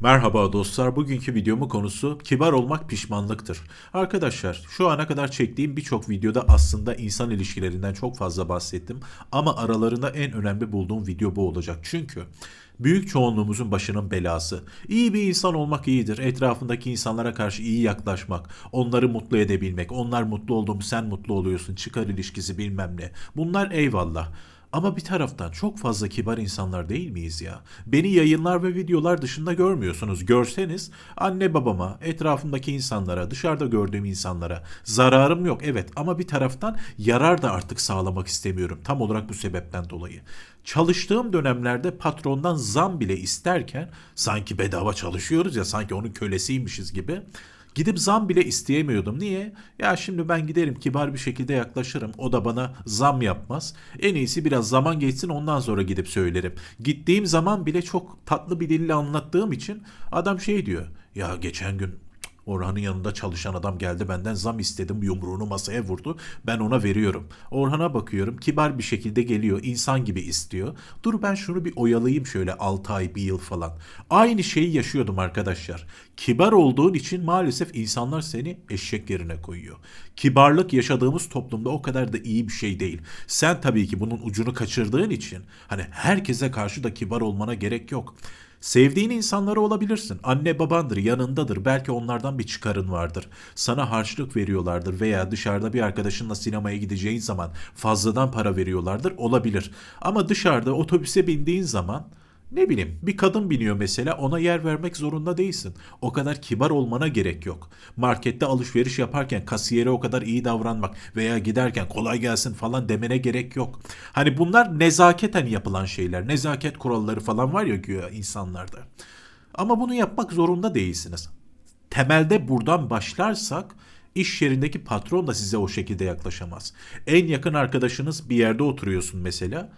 Merhaba dostlar. Bugünkü videomun konusu kibar olmak pişmanlıktır. Arkadaşlar şu ana kadar çektiğim birçok videoda aslında insan ilişkilerinden çok fazla bahsettim. Ama aralarında en önemli bulduğum video bu olacak. Çünkü büyük çoğunluğumuzun başının belası. İyi bir insan olmak iyidir. Etrafındaki insanlara karşı iyi yaklaşmak, onları mutlu edebilmek, onlar mutlu oldu mu sen mutlu oluyorsun, çıkar ilişkisi bilmem ne. Bunlar eyvallah. Ama bir taraftan çok fazla kibar insanlar değil miyiz ya? Beni yayınlar ve videolar dışında görmüyorsunuz. Görseniz anne babama, etrafımdaki insanlara, dışarıda gördüğüm insanlara zararım yok evet ama bir taraftan yarar da artık sağlamak istemiyorum. Tam olarak bu sebepten dolayı. Çalıştığım dönemlerde patrondan zam bile isterken sanki bedava çalışıyoruz ya sanki onun kölesiymişiz gibi Gidip zam bile isteyemiyordum. Niye? Ya şimdi ben giderim kibar bir şekilde yaklaşırım. O da bana zam yapmaz. En iyisi biraz zaman geçsin ondan sonra gidip söylerim. Gittiğim zaman bile çok tatlı bir dille anlattığım için adam şey diyor. Ya geçen gün Orhan'ın yanında çalışan adam geldi benden zam istedim yumruğunu masaya vurdu. Ben ona veriyorum. Orhan'a bakıyorum kibar bir şekilde geliyor insan gibi istiyor. Dur ben şunu bir oyalayayım şöyle 6 ay bir yıl falan. Aynı şeyi yaşıyordum arkadaşlar. Kibar olduğun için maalesef insanlar seni eşek yerine koyuyor. Kibarlık yaşadığımız toplumda o kadar da iyi bir şey değil. Sen tabii ki bunun ucunu kaçırdığın için hani herkese karşı da kibar olmana gerek yok. Sevdiğin insanları olabilirsin. Anne babandır, yanındadır. Belki onlardan bir çıkarın vardır. Sana harçlık veriyorlardır veya dışarıda bir arkadaşınla sinemaya gideceğin zaman fazladan para veriyorlardır. Olabilir. Ama dışarıda otobüse bindiğin zaman ne bileyim bir kadın biniyor mesela ona yer vermek zorunda değilsin. O kadar kibar olmana gerek yok. Markette alışveriş yaparken kasiyere o kadar iyi davranmak veya giderken kolay gelsin falan demene gerek yok. Hani bunlar nezaketen yapılan şeyler. Nezaket kuralları falan var ya güya insanlarda. Ama bunu yapmak zorunda değilsiniz. Temelde buradan başlarsak iş yerindeki patron da size o şekilde yaklaşamaz. En yakın arkadaşınız bir yerde oturuyorsun mesela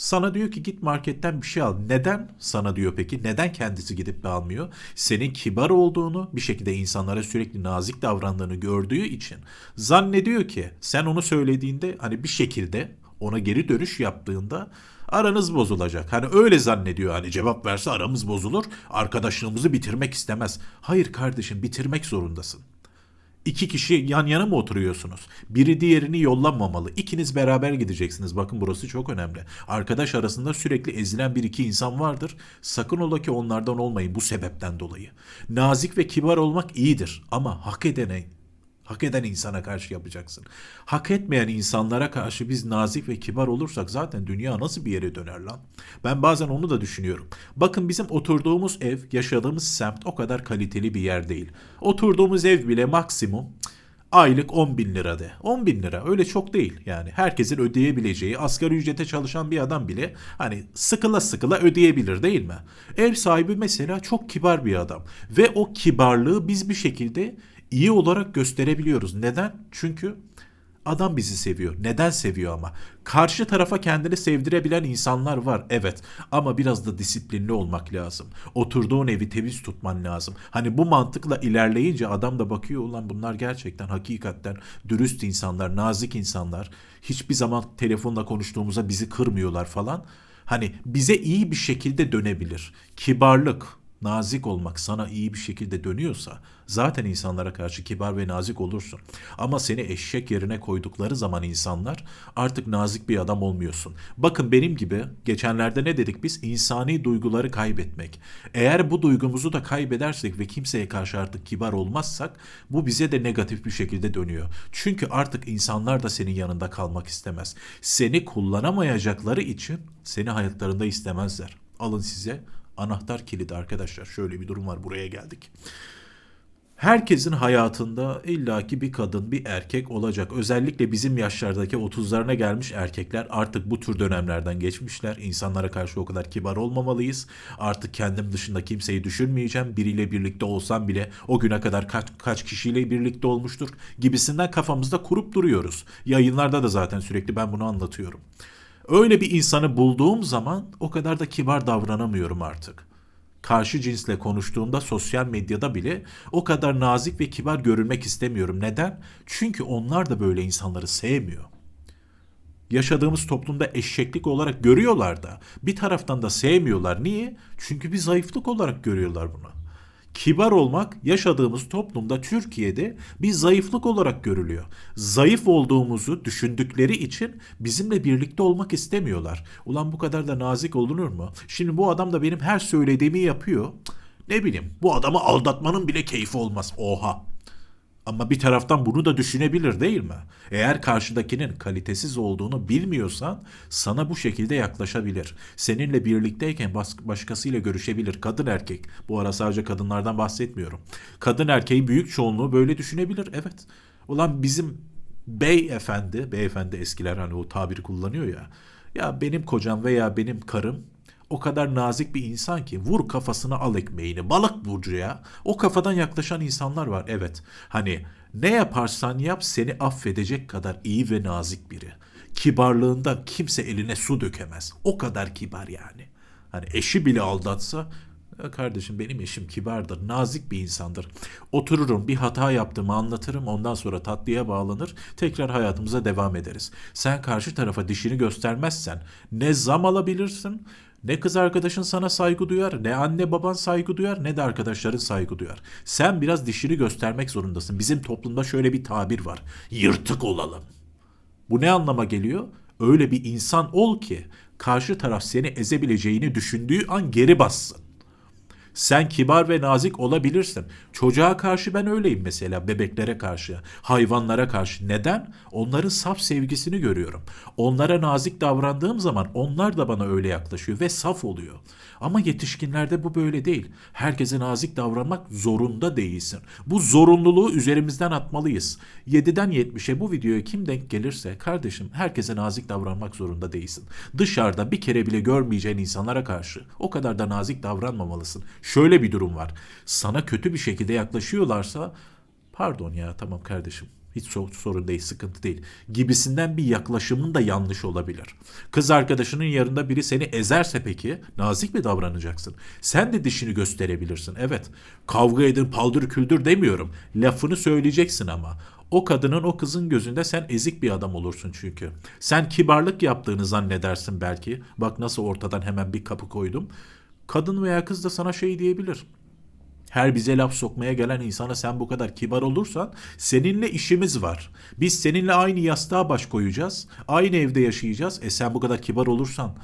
sana diyor ki git marketten bir şey al. Neden sana diyor peki? Neden kendisi gidip de almıyor? Senin kibar olduğunu, bir şekilde insanlara sürekli nazik davrandığını gördüğü için zannediyor ki sen onu söylediğinde hani bir şekilde ona geri dönüş yaptığında aranız bozulacak. Hani öyle zannediyor hani cevap verse aramız bozulur. Arkadaşlığımızı bitirmek istemez. Hayır kardeşim bitirmek zorundasın. İki kişi yan yana mı oturuyorsunuz? Biri diğerini yollamamalı. İkiniz beraber gideceksiniz. Bakın burası çok önemli. Arkadaş arasında sürekli ezilen bir iki insan vardır. Sakın ola ki onlardan olmayın bu sebepten dolayı. Nazik ve kibar olmak iyidir ama hak edene Hak eden insana karşı yapacaksın. Hak etmeyen insanlara karşı biz nazik ve kibar olursak zaten dünya nasıl bir yere döner lan? Ben bazen onu da düşünüyorum. Bakın bizim oturduğumuz ev, yaşadığımız semt o kadar kaliteli bir yer değil. Oturduğumuz ev bile maksimum aylık 10 bin lira de. 10 bin lira öyle çok değil yani. Herkesin ödeyebileceği asgari ücrete çalışan bir adam bile hani sıkıla sıkıla ödeyebilir değil mi? Ev sahibi mesela çok kibar bir adam. Ve o kibarlığı biz bir şekilde iyi olarak gösterebiliyoruz. Neden? Çünkü adam bizi seviyor. Neden seviyor ama? Karşı tarafa kendini sevdirebilen insanlar var. Evet ama biraz da disiplinli olmak lazım. Oturduğun evi temiz tutman lazım. Hani bu mantıkla ilerleyince adam da bakıyor ulan bunlar gerçekten hakikaten dürüst insanlar, nazik insanlar. Hiçbir zaman telefonla konuştuğumuzda bizi kırmıyorlar falan. Hani bize iyi bir şekilde dönebilir. Kibarlık, nazik olmak sana iyi bir şekilde dönüyorsa zaten insanlara karşı kibar ve nazik olursun. Ama seni eşek yerine koydukları zaman insanlar artık nazik bir adam olmuyorsun. Bakın benim gibi geçenlerde ne dedik biz? İnsani duyguları kaybetmek. Eğer bu duygumuzu da kaybedersek ve kimseye karşı artık kibar olmazsak bu bize de negatif bir şekilde dönüyor. Çünkü artık insanlar da senin yanında kalmak istemez. Seni kullanamayacakları için seni hayatlarında istemezler. Alın size anahtar kilidi arkadaşlar. Şöyle bir durum var buraya geldik. Herkesin hayatında illaki bir kadın, bir erkek olacak. Özellikle bizim yaşlardaki 30'larına gelmiş erkekler artık bu tür dönemlerden geçmişler. İnsanlara karşı o kadar kibar olmamalıyız. Artık kendim dışında kimseyi düşünmeyeceğim. Biriyle birlikte olsam bile o güne kadar kaç, kaç kişiyle birlikte olmuştur gibisinden kafamızda kurup duruyoruz. Yayınlarda da zaten sürekli ben bunu anlatıyorum. Öyle bir insanı bulduğum zaman o kadar da kibar davranamıyorum artık. Karşı cinsle konuştuğumda sosyal medyada bile o kadar nazik ve kibar görünmek istemiyorum. Neden? Çünkü onlar da böyle insanları sevmiyor. yaşadığımız toplumda eşeklik olarak görüyorlar da bir taraftan da sevmiyorlar. Niye? Çünkü bir zayıflık olarak görüyorlar bunu. Kibar olmak yaşadığımız toplumda Türkiye'de bir zayıflık olarak görülüyor. Zayıf olduğumuzu düşündükleri için bizimle birlikte olmak istemiyorlar. Ulan bu kadar da nazik olunur mu? Şimdi bu adam da benim her söylediğimi yapıyor. Ne bileyim bu adamı aldatmanın bile keyfi olmaz. Oha. Ama bir taraftan bunu da düşünebilir değil mi? Eğer karşıdakinin kalitesiz olduğunu bilmiyorsan sana bu şekilde yaklaşabilir. Seninle birlikteyken başkasıyla görüşebilir. Kadın erkek. Bu ara sadece kadınlardan bahsetmiyorum. Kadın erkeğin büyük çoğunluğu böyle düşünebilir. Evet. Ulan bizim beyefendi, beyefendi eskiler hani o tabiri kullanıyor ya. Ya benim kocam veya benim karım o kadar nazik bir insan ki vur kafasına al ekmeğini. Balık burcu ya. O kafadan yaklaşan insanlar var evet. Hani ne yaparsan yap seni affedecek kadar iyi ve nazik biri. Kibarlığından kimse eline su dökemez. O kadar kibar yani. Hani eşi bile aldatsa "Ya kardeşim benim eşim kibardır, nazik bir insandır. Otururum bir hata yaptığımı anlatırım ondan sonra tatlıya bağlanır tekrar hayatımıza devam ederiz. Sen karşı tarafa dişini göstermezsen ne zam alabilirsin ne kız arkadaşın sana saygı duyar, ne anne baban saygı duyar, ne de arkadaşların saygı duyar. Sen biraz dişini göstermek zorundasın. Bizim toplumda şöyle bir tabir var. Yırtık olalım. Bu ne anlama geliyor? Öyle bir insan ol ki karşı taraf seni ezebileceğini düşündüğü an geri bassın. Sen kibar ve nazik olabilirsin. Çocuğa karşı ben öyleyim mesela, bebeklere karşı, hayvanlara karşı. Neden? Onların saf sevgisini görüyorum. Onlara nazik davrandığım zaman onlar da bana öyle yaklaşıyor ve saf oluyor. Ama yetişkinlerde bu böyle değil. Herkese nazik davranmak zorunda değilsin. Bu zorunluluğu üzerimizden atmalıyız. 7'den 70'e bu videoya kim denk gelirse kardeşim herkese nazik davranmak zorunda değilsin. Dışarıda bir kere bile görmeyeceğin insanlara karşı o kadar da nazik davranmamalısın. Şöyle bir durum var. Sana kötü bir şekilde yaklaşıyorlarsa pardon ya tamam kardeşim hiç so- sorun değil, sıkıntı değil. Gibisinden bir yaklaşımın da yanlış olabilir. Kız arkadaşının yanında biri seni ezerse peki nazik mi davranacaksın? Sen de dişini gösterebilirsin. Evet. Kavga edin, paldır küldür demiyorum. Lafını söyleyeceksin ama. O kadının o kızın gözünde sen ezik bir adam olursun çünkü. Sen kibarlık yaptığını zannedersin belki. Bak nasıl ortadan hemen bir kapı koydum. Kadın veya kız da sana şey diyebilir. Her bize laf sokmaya gelen insana sen bu kadar kibar olursan seninle işimiz var. Biz seninle aynı yastığa baş koyacağız. Aynı evde yaşayacağız. E sen bu kadar kibar olursan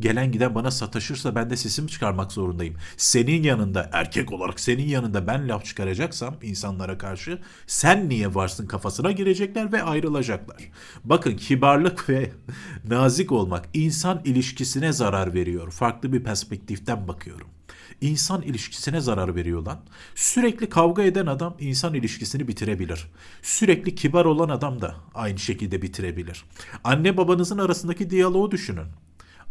gelen giden bana sataşırsa ben de sesimi çıkarmak zorundayım. Senin yanında erkek olarak senin yanında ben laf çıkaracaksam insanlara karşı sen niye varsın kafasına girecekler ve ayrılacaklar. Bakın kibarlık ve nazik olmak insan ilişkisine zarar veriyor. Farklı bir perspektiften bakıyorum insan ilişkisine zarar veriyor lan. Sürekli kavga eden adam insan ilişkisini bitirebilir. Sürekli kibar olan adam da aynı şekilde bitirebilir. Anne babanızın arasındaki diyaloğu düşünün.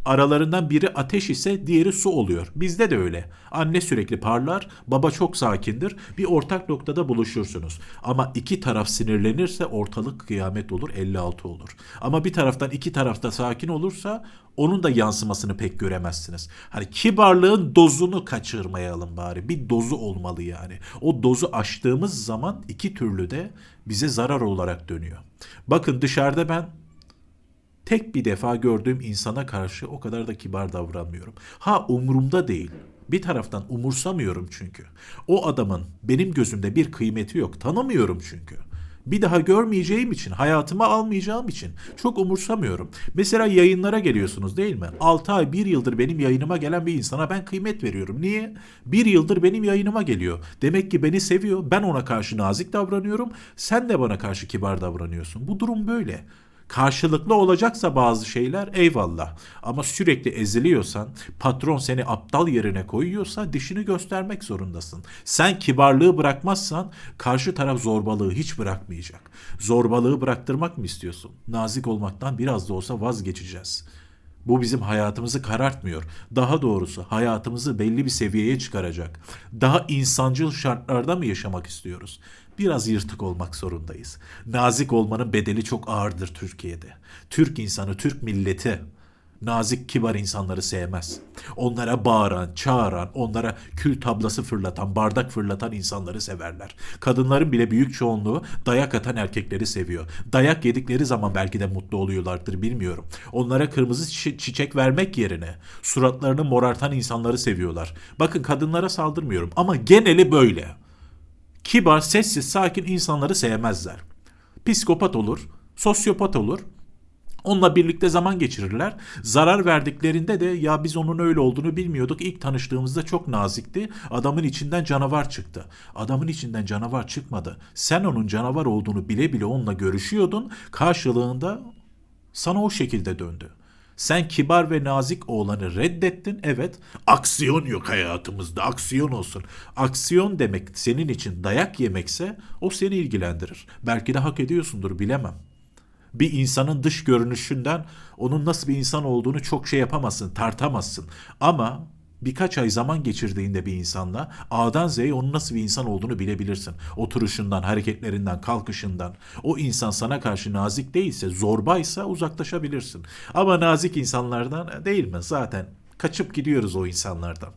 Aralarından biri ateş ise diğeri su oluyor. Bizde de öyle. Anne sürekli parlar, baba çok sakindir. Bir ortak noktada buluşursunuz. Ama iki taraf sinirlenirse ortalık kıyamet olur, 56 olur. Ama bir taraftan iki tarafta sakin olursa onun da yansımasını pek göremezsiniz. Hani kibarlığın dozunu kaçırmayalım bari. Bir dozu olmalı yani. O dozu aştığımız zaman iki türlü de bize zarar olarak dönüyor. Bakın dışarıda ben tek bir defa gördüğüm insana karşı o kadar da kibar davranmıyorum. Ha umurumda değil. Bir taraftan umursamıyorum çünkü. O adamın benim gözümde bir kıymeti yok. Tanımıyorum çünkü. Bir daha görmeyeceğim için, hayatıma almayacağım için çok umursamıyorum. Mesela yayınlara geliyorsunuz değil mi? 6 ay, 1 yıldır benim yayınıma gelen bir insana ben kıymet veriyorum. Niye? 1 yıldır benim yayınıma geliyor. Demek ki beni seviyor. Ben ona karşı nazik davranıyorum. Sen de bana karşı kibar davranıyorsun. Bu durum böyle. Karşılıklı olacaksa bazı şeyler eyvallah. Ama sürekli eziliyorsan, patron seni aptal yerine koyuyorsa dişini göstermek zorundasın. Sen kibarlığı bırakmazsan karşı taraf zorbalığı hiç bırakmayacak. Zorbalığı bıraktırmak mı istiyorsun? Nazik olmaktan biraz da olsa vazgeçeceğiz. Bu bizim hayatımızı karartmıyor. Daha doğrusu hayatımızı belli bir seviyeye çıkaracak. Daha insancıl şartlarda mı yaşamak istiyoruz? Biraz yırtık olmak zorundayız. Nazik olmanın bedeli çok ağırdır Türkiye'de. Türk insanı, Türk milleti nazik kibar insanları sevmez. Onlara bağıran, çağıran, onlara kül tablası fırlatan, bardak fırlatan insanları severler. Kadınların bile büyük çoğunluğu dayak atan erkekleri seviyor. Dayak yedikleri zaman belki de mutlu oluyorlardır bilmiyorum. Onlara kırmızı çi- çiçek vermek yerine suratlarını morartan insanları seviyorlar. Bakın kadınlara saldırmıyorum ama geneli böyle. Kibar, sessiz, sakin insanları sevmezler. Psikopat olur, sosyopat olur, Onunla birlikte zaman geçirirler. Zarar verdiklerinde de ya biz onun öyle olduğunu bilmiyorduk. İlk tanıştığımızda çok nazikti. Adamın içinden canavar çıktı. Adamın içinden canavar çıkmadı. Sen onun canavar olduğunu bile bile onunla görüşüyordun. Karşılığında sana o şekilde döndü. Sen kibar ve nazik oğlanı reddettin. Evet. Aksiyon yok hayatımızda. Aksiyon olsun. Aksiyon demek senin için dayak yemekse o seni ilgilendirir. Belki de hak ediyorsundur bilemem bir insanın dış görünüşünden onun nasıl bir insan olduğunu çok şey yapamazsın, tartamazsın. Ama birkaç ay zaman geçirdiğinde bir insanla A'dan Z'ye onun nasıl bir insan olduğunu bilebilirsin. Oturuşundan, hareketlerinden, kalkışından. O insan sana karşı nazik değilse, zorbaysa uzaklaşabilirsin. Ama nazik insanlardan değil mi? Zaten kaçıp gidiyoruz o insanlardan.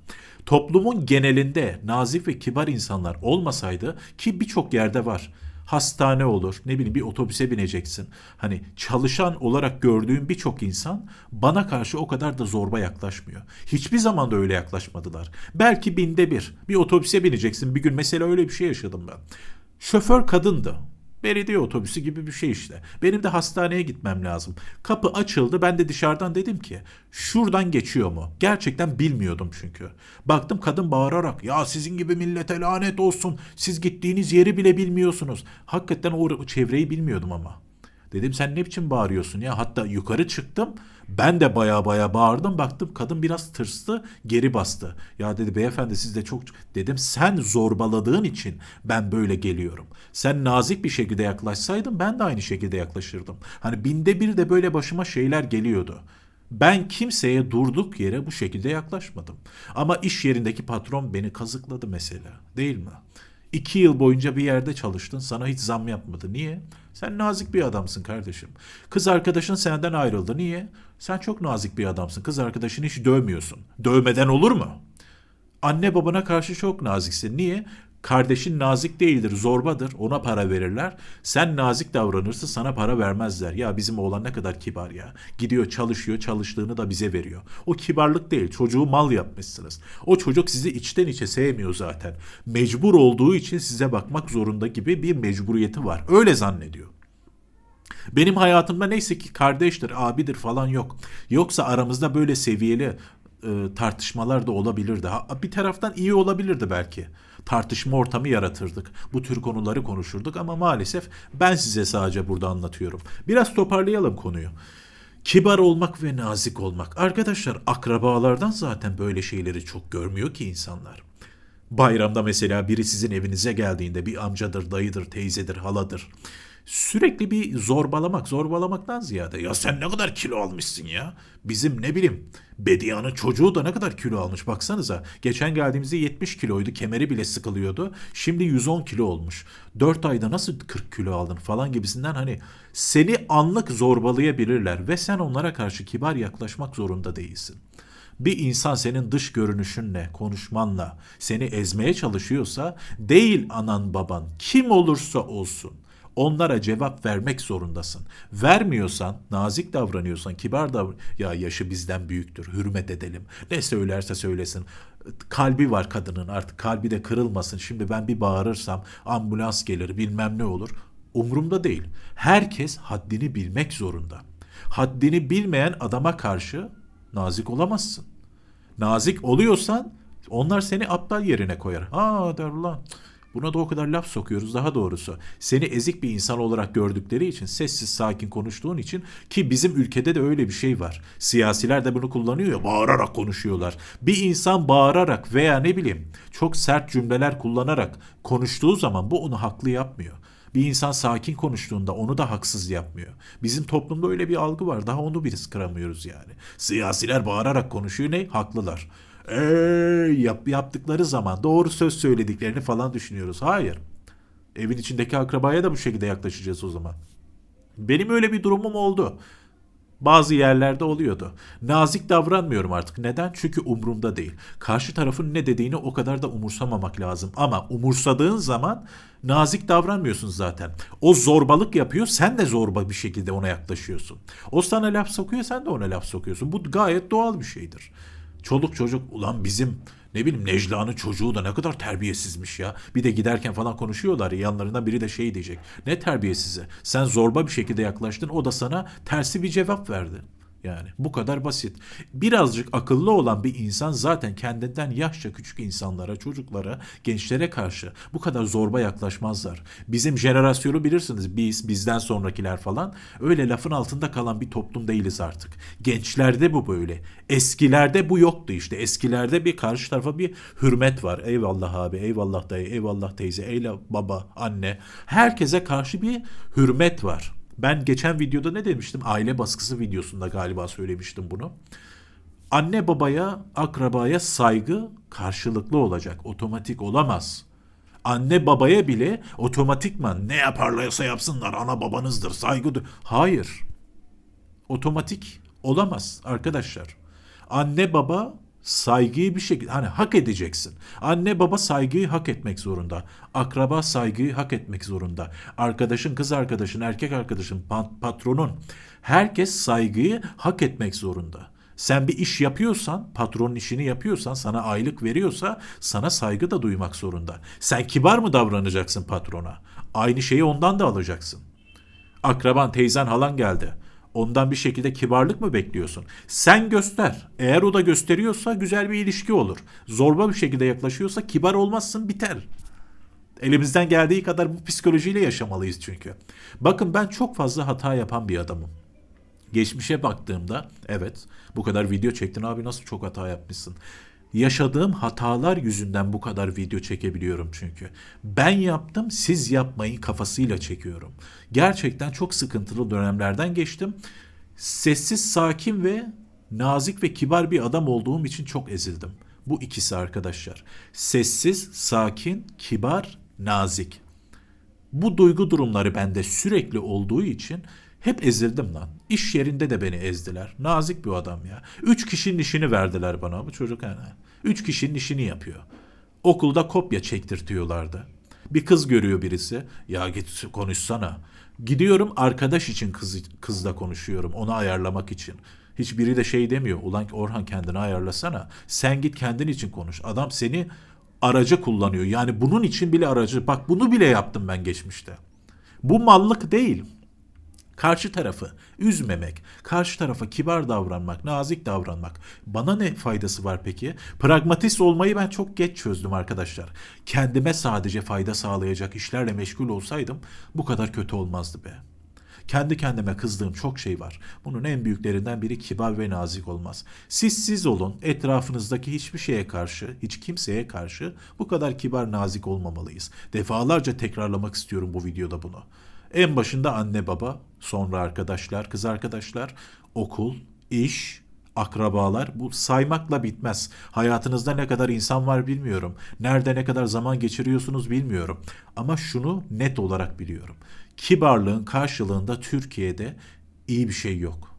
Toplumun genelinde nazik ve kibar insanlar olmasaydı ki birçok yerde var hastane olur, ne bileyim bir otobüse bineceksin. Hani çalışan olarak gördüğüm birçok insan bana karşı o kadar da zorba yaklaşmıyor. Hiçbir zaman da öyle yaklaşmadılar. Belki binde bir. Bir otobüse bineceksin. Bir gün mesela öyle bir şey yaşadım ben. Şoför kadındı. Belediye otobüsü gibi bir şey işte. Benim de hastaneye gitmem lazım. Kapı açıldı. Ben de dışarıdan dedim ki şuradan geçiyor mu? Gerçekten bilmiyordum çünkü. Baktım kadın bağırarak ya sizin gibi millete lanet olsun. Siz gittiğiniz yeri bile bilmiyorsunuz. Hakikaten o çevreyi bilmiyordum ama. Dedim sen ne biçim bağırıyorsun ya? Hatta yukarı çıktım. Ben de baya baya bağırdım. Baktım kadın biraz tırstı, geri bastı. Ya dedi beyefendi siz de çok... Dedim sen zorbaladığın için ben böyle geliyorum. Sen nazik bir şekilde yaklaşsaydın ben de aynı şekilde yaklaşırdım. Hani binde bir de böyle başıma şeyler geliyordu. Ben kimseye durduk yere bu şekilde yaklaşmadım. Ama iş yerindeki patron beni kazıkladı mesela. Değil mi? İki yıl boyunca bir yerde çalıştın sana hiç zam yapmadı. Niye? Sen nazik bir adamsın kardeşim. Kız arkadaşın senden ayrıldı. Niye? Sen çok nazik bir adamsın. Kız arkadaşını hiç dövmüyorsun. Dövmeden olur mu? Anne babana karşı çok naziksin. Niye? Kardeşin nazik değildir, zorbadır. Ona para verirler. Sen nazik davranırsın, sana para vermezler. Ya bizim oğlan ne kadar kibar ya. Gidiyor çalışıyor, çalıştığını da bize veriyor. O kibarlık değil, çocuğu mal yapmışsınız. O çocuk sizi içten içe sevmiyor zaten. Mecbur olduğu için size bakmak zorunda gibi bir mecburiyeti var. Öyle zannediyor. Benim hayatımda neyse ki kardeştir, abidir falan yok. Yoksa aramızda böyle seviyeli e, tartışmalar da olabilirdi. Ha, bir taraftan iyi olabilirdi belki. Tartışma ortamı yaratırdık. Bu tür konuları konuşurduk ama maalesef ben size sadece burada anlatıyorum. Biraz toparlayalım konuyu. Kibar olmak ve nazik olmak. Arkadaşlar akrabalardan zaten böyle şeyleri çok görmüyor ki insanlar. Bayramda mesela biri sizin evinize geldiğinde bir amcadır, dayıdır, teyzedir, haladır sürekli bir zorbalamak, zorbalamaktan ziyade ya sen ne kadar kilo almışsın ya. Bizim ne bileyim Bedia'nın çocuğu da ne kadar kilo almış baksanıza. Geçen geldiğimizde 70 kiloydu, kemeri bile sıkılıyordu. Şimdi 110 kilo olmuş. 4 ayda nasıl 40 kilo aldın falan gibisinden hani seni anlık zorbalayabilirler ve sen onlara karşı kibar yaklaşmak zorunda değilsin. Bir insan senin dış görünüşünle, konuşmanla seni ezmeye çalışıyorsa değil anan baban kim olursa olsun Onlara cevap vermek zorundasın. Vermiyorsan, nazik davranıyorsan, kibar davran ya yaşı bizden büyüktür, hürmet edelim. Ne söylerse söylesin. Kalbi var kadının artık kalbi de kırılmasın. Şimdi ben bir bağırırsam ambulans gelir bilmem ne olur. Umurumda değil. Herkes haddini bilmek zorunda. Haddini bilmeyen adama karşı nazik olamazsın. Nazik oluyorsan onlar seni aptal yerine koyar. Aa der ulan Buna da o kadar laf sokuyoruz daha doğrusu. Seni ezik bir insan olarak gördükleri için sessiz sakin konuştuğun için ki bizim ülkede de öyle bir şey var. Siyasiler de bunu kullanıyor ya bağırarak konuşuyorlar. Bir insan bağırarak veya ne bileyim çok sert cümleler kullanarak konuştuğu zaman bu onu haklı yapmıyor. Bir insan sakin konuştuğunda onu da haksız yapmıyor. Bizim toplumda öyle bir algı var. Daha onu biz kıramıyoruz yani. Siyasiler bağırarak konuşuyor ne? Haklılar ee, yap, yaptıkları zaman doğru söz söylediklerini falan düşünüyoruz. Hayır. Evin içindeki akrabaya da bu şekilde yaklaşacağız o zaman. Benim öyle bir durumum oldu. Bazı yerlerde oluyordu. Nazik davranmıyorum artık. Neden? Çünkü umurumda değil. Karşı tarafın ne dediğini o kadar da umursamamak lazım. Ama umursadığın zaman nazik davranmıyorsun zaten. O zorbalık yapıyor, sen de zorba bir şekilde ona yaklaşıyorsun. O sana laf sokuyor, sen de ona laf sokuyorsun. Bu gayet doğal bir şeydir. Çoluk çocuk ulan bizim ne bileyim Necla'nın çocuğu da ne kadar terbiyesizmiş ya. Bir de giderken falan konuşuyorlar. Yanlarından biri de şey diyecek. Ne terbiyesizi? Sen zorba bir şekilde yaklaştın. O da sana tersi bir cevap verdi. Yani bu kadar basit. Birazcık akıllı olan bir insan zaten kendinden yaşça küçük insanlara, çocuklara, gençlere karşı bu kadar zorba yaklaşmazlar. Bizim jenerasyonu bilirsiniz biz, bizden sonrakiler falan öyle lafın altında kalan bir toplum değiliz artık. Gençlerde bu böyle. Eskilerde bu yoktu işte. Eskilerde bir karşı tarafa bir hürmet var. Eyvallah abi, eyvallah dayı, eyvallah teyze, eyvallah baba, anne. Herkese karşı bir hürmet var. Ben geçen videoda ne demiştim? Aile baskısı videosunda galiba söylemiştim bunu. Anne babaya, akrabaya saygı karşılıklı olacak. Otomatik olamaz. Anne babaya bile otomatikman ne yaparlarsa yapsınlar ana babanızdır saygıdır. Hayır. Otomatik olamaz arkadaşlar. Anne baba saygıyı bir şekilde hani hak edeceksin. Anne baba saygıyı hak etmek zorunda. Akraba saygıyı hak etmek zorunda. Arkadaşın, kız arkadaşın, erkek arkadaşın, patronun herkes saygıyı hak etmek zorunda. Sen bir iş yapıyorsan, patronun işini yapıyorsan, sana aylık veriyorsa sana saygı da duymak zorunda. Sen kibar mı davranacaksın patrona? Aynı şeyi ondan da alacaksın. Akraban, teyzen, halan geldi. Ondan bir şekilde kibarlık mı bekliyorsun? Sen göster. Eğer o da gösteriyorsa güzel bir ilişki olur. Zorba bir şekilde yaklaşıyorsa kibar olmazsın biter. Elimizden geldiği kadar bu psikolojiyle yaşamalıyız çünkü. Bakın ben çok fazla hata yapan bir adamım. Geçmişe baktığımda evet bu kadar video çektin abi nasıl çok hata yapmışsın. Yaşadığım hatalar yüzünden bu kadar video çekebiliyorum çünkü. Ben yaptım, siz yapmayın kafasıyla çekiyorum. Gerçekten çok sıkıntılı dönemlerden geçtim. Sessiz, sakin ve nazik ve kibar bir adam olduğum için çok ezildim. Bu ikisi arkadaşlar. Sessiz, sakin, kibar, nazik. Bu duygu durumları bende sürekli olduğu için hep ezildim lan. İş yerinde de beni ezdiler. Nazik bir adam ya. Üç kişinin işini verdiler bana. Bu çocuk yani. Üç kişinin işini yapıyor. Okulda kopya çektirtiyorlardı. Bir kız görüyor birisi. Ya git konuşsana. Gidiyorum arkadaş için kız, kızla konuşuyorum. Onu ayarlamak için. Hiçbiri de şey demiyor. Ulan Orhan kendini ayarlasana. Sen git kendin için konuş. Adam seni aracı kullanıyor. Yani bunun için bile aracı. Bak bunu bile yaptım ben geçmişte. Bu mallık değil. Karşı tarafı üzmemek, karşı tarafa kibar davranmak, nazik davranmak. Bana ne faydası var peki? Pragmatist olmayı ben çok geç çözdüm arkadaşlar. Kendime sadece fayda sağlayacak işlerle meşgul olsaydım bu kadar kötü olmazdı be. Kendi kendime kızdığım çok şey var. Bunun en büyüklerinden biri kibar ve nazik olmaz. Siz siz olun, etrafınızdaki hiçbir şeye karşı, hiç kimseye karşı bu kadar kibar nazik olmamalıyız. Defalarca tekrarlamak istiyorum bu videoda bunu. En başında anne baba, sonra arkadaşlar, kız arkadaşlar, okul, iş, akrabalar bu saymakla bitmez. Hayatınızda ne kadar insan var bilmiyorum. Nerede ne kadar zaman geçiriyorsunuz bilmiyorum. Ama şunu net olarak biliyorum. Kibarlığın karşılığında Türkiye'de iyi bir şey yok.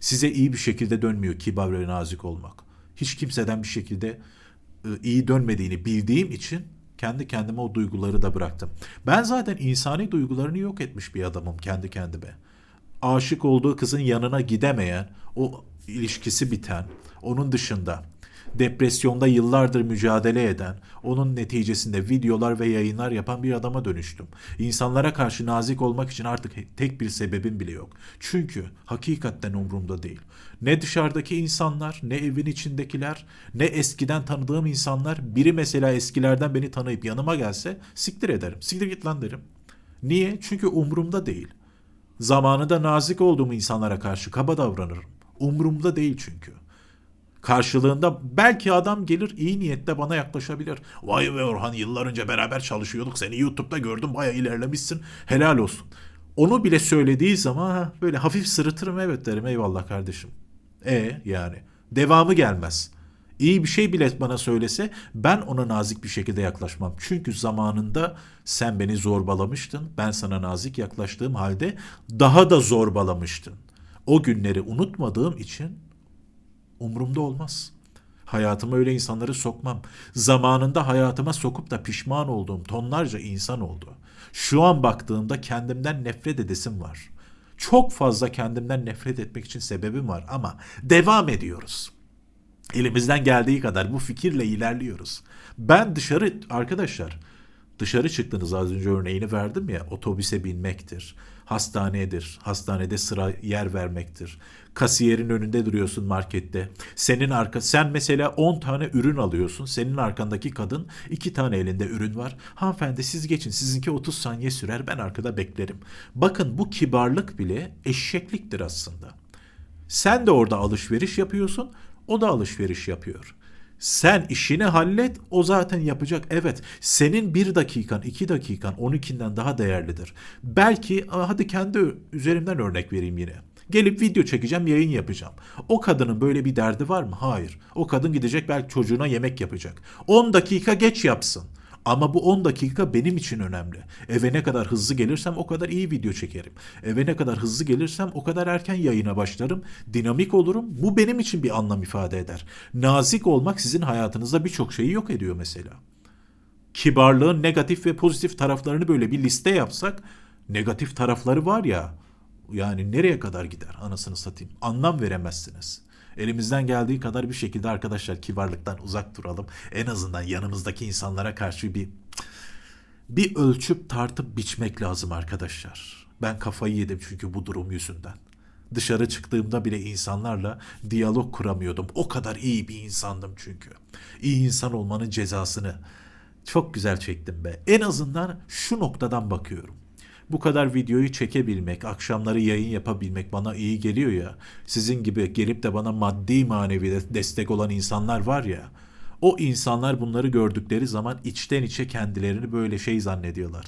Size iyi bir şekilde dönmüyor kibar ve nazik olmak. Hiç kimseden bir şekilde e, iyi dönmediğini bildiğim için kendi kendime o duyguları da bıraktım. Ben zaten insani duygularını yok etmiş bir adamım kendi kendime. Aşık olduğu kızın yanına gidemeyen, o ilişkisi biten, onun dışında depresyonda yıllardır mücadele eden, onun neticesinde videolar ve yayınlar yapan bir adama dönüştüm. İnsanlara karşı nazik olmak için artık tek bir sebebim bile yok. Çünkü hakikaten umurumda değil. Ne dışarıdaki insanlar, ne evin içindekiler, ne eskiden tanıdığım insanlar, biri mesela eskilerden beni tanıyıp yanıma gelse siktir ederim. Siktir git lan derim. Niye? Çünkü umurumda değil. Zamanında nazik olduğum insanlara karşı kaba davranırım. Umurumda değil çünkü. Karşılığında belki adam gelir iyi niyetle bana yaklaşabilir. Vay be Orhan yıllar önce beraber çalışıyorduk. Seni YouTube'da gördüm baya ilerlemişsin. Helal olsun. Onu bile söylediği zaman böyle hafif sırıtırım evet derim eyvallah kardeşim. E yani devamı gelmez. İyi bir şey bile bana söylese ben ona nazik bir şekilde yaklaşmam. Çünkü zamanında sen beni zorbalamıştın. Ben sana nazik yaklaştığım halde daha da zorbalamıştın. O günleri unutmadığım için umurumda olmaz. Hayatıma öyle insanları sokmam. Zamanında hayatıma sokup da pişman olduğum tonlarca insan oldu. Şu an baktığımda kendimden nefret edesim var. Çok fazla kendimden nefret etmek için sebebim var ama devam ediyoruz. Elimizden geldiği kadar bu fikirle ilerliyoruz. Ben dışarı arkadaşlar dışarı çıktınız az önce örneğini verdim ya otobüse binmektir, hastanedir, hastanede sıra yer vermektir. Kasiyerin önünde duruyorsun markette. Senin arka sen mesela 10 tane ürün alıyorsun. Senin arkandaki kadın 2 tane elinde ürün var. Hanımefendi siz geçin. Sizinki 30 saniye sürer. Ben arkada beklerim. Bakın bu kibarlık bile eşekliktir aslında. Sen de orada alışveriş yapıyorsun. O da alışveriş yapıyor. Sen işini hallet, o zaten yapacak. Evet, senin bir dakikan, iki dakikan onunkinden daha değerlidir. Belki, hadi kendi üzerimden örnek vereyim yine. Gelip video çekeceğim, yayın yapacağım. O kadının böyle bir derdi var mı? Hayır. O kadın gidecek belki çocuğuna yemek yapacak. 10 dakika geç yapsın. Ama bu 10 dakika benim için önemli. Eve ne kadar hızlı gelirsem o kadar iyi video çekerim. Eve ne kadar hızlı gelirsem o kadar erken yayına başlarım. Dinamik olurum. Bu benim için bir anlam ifade eder. Nazik olmak sizin hayatınızda birçok şeyi yok ediyor mesela. Kibarlığın negatif ve pozitif taraflarını böyle bir liste yapsak negatif tarafları var ya yani nereye kadar gider anasını satayım. Anlam veremezsiniz. Elimizden geldiği kadar bir şekilde arkadaşlar kibarlıktan uzak duralım. En azından yanımızdaki insanlara karşı bir bir ölçüp tartıp biçmek lazım arkadaşlar. Ben kafayı yedim çünkü bu durum yüzünden. Dışarı çıktığımda bile insanlarla diyalog kuramıyordum. O kadar iyi bir insandım çünkü. İyi insan olmanın cezasını çok güzel çektim be. En azından şu noktadan bakıyorum bu kadar videoyu çekebilmek, akşamları yayın yapabilmek bana iyi geliyor ya. Sizin gibi gelip de bana maddi manevi destek olan insanlar var ya. O insanlar bunları gördükleri zaman içten içe kendilerini böyle şey zannediyorlar.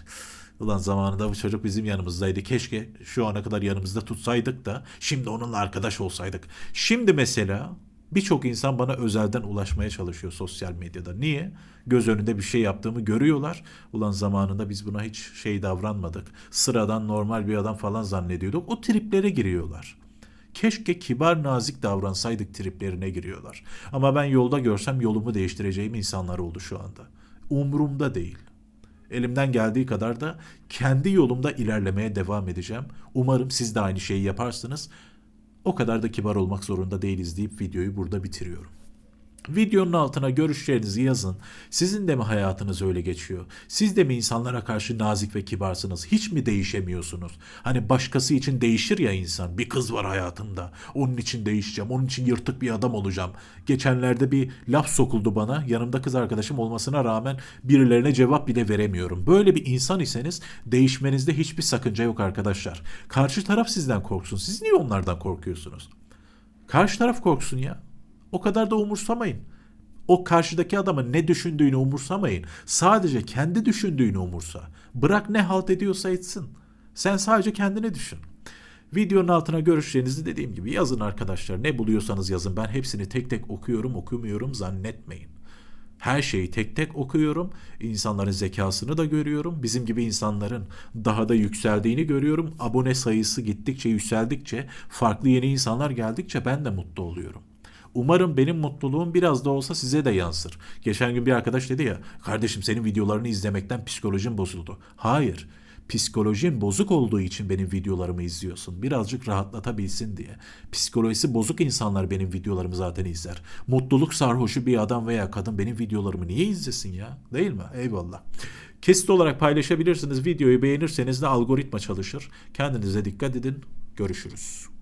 Ulan zamanında bu çocuk bizim yanımızdaydı. Keşke şu ana kadar yanımızda tutsaydık da şimdi onunla arkadaş olsaydık. Şimdi mesela Birçok insan bana özelden ulaşmaya çalışıyor sosyal medyada. Niye? Göz önünde bir şey yaptığımı görüyorlar. Ulan zamanında biz buna hiç şey davranmadık. Sıradan normal bir adam falan zannediyorduk. O triplere giriyorlar. Keşke kibar nazik davransaydık triplerine giriyorlar. Ama ben yolda görsem yolumu değiştireceğim insanlar oldu şu anda. Umrumda değil. Elimden geldiği kadar da kendi yolumda ilerlemeye devam edeceğim. Umarım siz de aynı şeyi yaparsınız. O kadar da kibar olmak zorunda değiliz deyip videoyu burada bitiriyorum. Videonun altına görüşlerinizi yazın. Sizin de mi hayatınız öyle geçiyor? Siz de mi insanlara karşı nazik ve kibarsınız? Hiç mi değişemiyorsunuz? Hani başkası için değişir ya insan. Bir kız var hayatımda. Onun için değişeceğim. Onun için yırtık bir adam olacağım. Geçenlerde bir laf sokuldu bana. Yanımda kız arkadaşım olmasına rağmen birilerine cevap bile veremiyorum. Böyle bir insan iseniz değişmenizde hiçbir sakınca yok arkadaşlar. Karşı taraf sizden korksun. Siz niye onlardan korkuyorsunuz? Karşı taraf korksun ya. O kadar da umursamayın. O karşıdaki adamın ne düşündüğünü umursamayın. Sadece kendi düşündüğünü umursa. Bırak ne halt ediyorsa etsin. Sen sadece kendini düşün. Videonun altına görüşlerinizi dediğim gibi yazın arkadaşlar. Ne buluyorsanız yazın. Ben hepsini tek tek okuyorum, okumuyorum zannetmeyin. Her şeyi tek tek okuyorum. İnsanların zekasını da görüyorum. Bizim gibi insanların daha da yükseldiğini görüyorum. Abone sayısı gittikçe yükseldikçe, farklı yeni insanlar geldikçe ben de mutlu oluyorum. Umarım benim mutluluğum biraz da olsa size de yansır. Geçen gün bir arkadaş dedi ya, kardeşim senin videolarını izlemekten psikolojim bozuldu. Hayır, psikolojin bozuk olduğu için benim videolarımı izliyorsun. Birazcık rahatlatabilsin diye. Psikolojisi bozuk insanlar benim videolarımı zaten izler. Mutluluk sarhoşu bir adam veya kadın benim videolarımı niye izlesin ya? Değil mi? Eyvallah. Kesit olarak paylaşabilirsiniz. Videoyu beğenirseniz de algoritma çalışır. Kendinize dikkat edin. Görüşürüz.